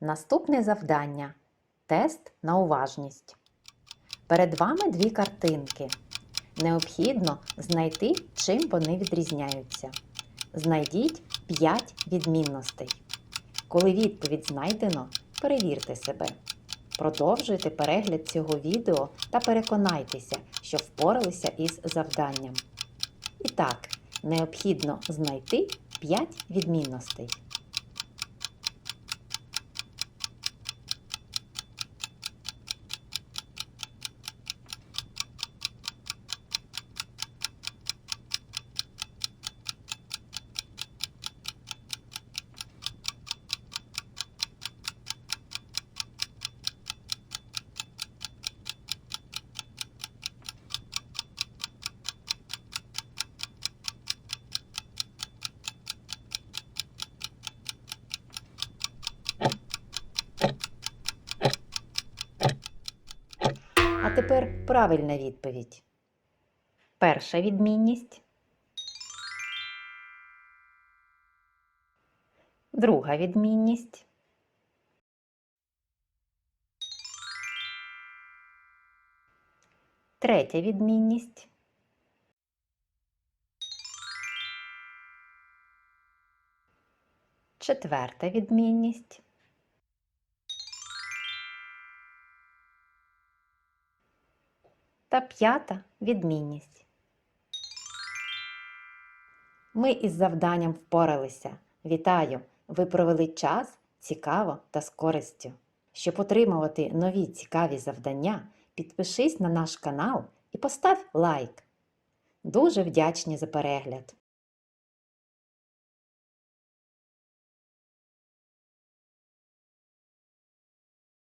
Наступне завдання тест на уважність. Перед вами дві картинки. Необхідно знайти, чим вони відрізняються. Знайдіть 5 відмінностей. Коли відповідь знайдено, перевірте себе. Продовжуйте перегляд цього відео та переконайтеся, що впоралися із завданням. І так, необхідно знайти 5 відмінностей. А тепер правильна відповідь. Перша відмінність. Друга відмінність. Третя відмінність. Четверта відмінність. Та п'ята відмінність. Ми із завданням впоралися. Вітаю! Ви провели час цікаво та з користю. Щоб отримувати нові цікаві завдання, підпишись на наш канал і постав лайк. Дуже вдячні за перегляд!